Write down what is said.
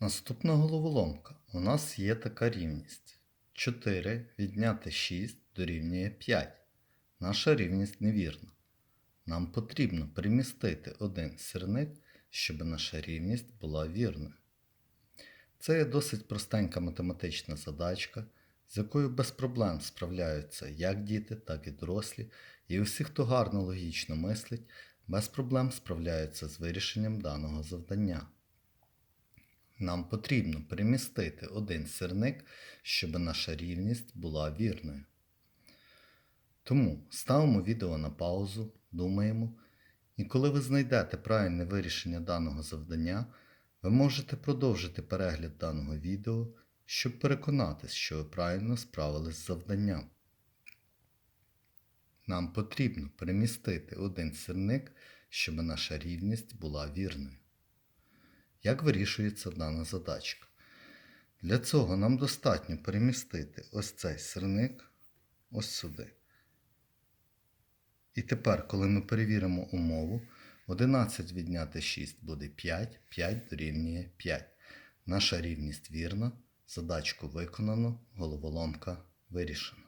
Наступна головоломка. У нас є така рівність. 4 відняти 6 дорівнює 5. Наша рівність невірна. Нам потрібно перемістити один сірник, щоб наша рівність була вірною. Це є досить простенька математична задачка, з якою без проблем справляються як діти, так і дорослі, і усі, хто гарно логічно мислить, без проблем справляються з вирішенням даного завдання. Нам потрібно перемістити один сірник, щоб наша рівність була вірною. Тому ставимо відео на паузу, думаємо, і коли ви знайдете правильне вирішення даного завдання, ви можете продовжити перегляд даного відео, щоб переконатись, що ви правильно справились з завданням. Нам потрібно перемістити один сірник, щоб наша рівність була вірною. Як вирішується дана задачка? Для цього нам достатньо перемістити ось цей сирник ось сюди. І тепер, коли ми перевіримо умову, 11 відняти 6 буде 5, 5 дорівнює 5. Наша рівність вірна, задачку виконано, головоломка вирішена.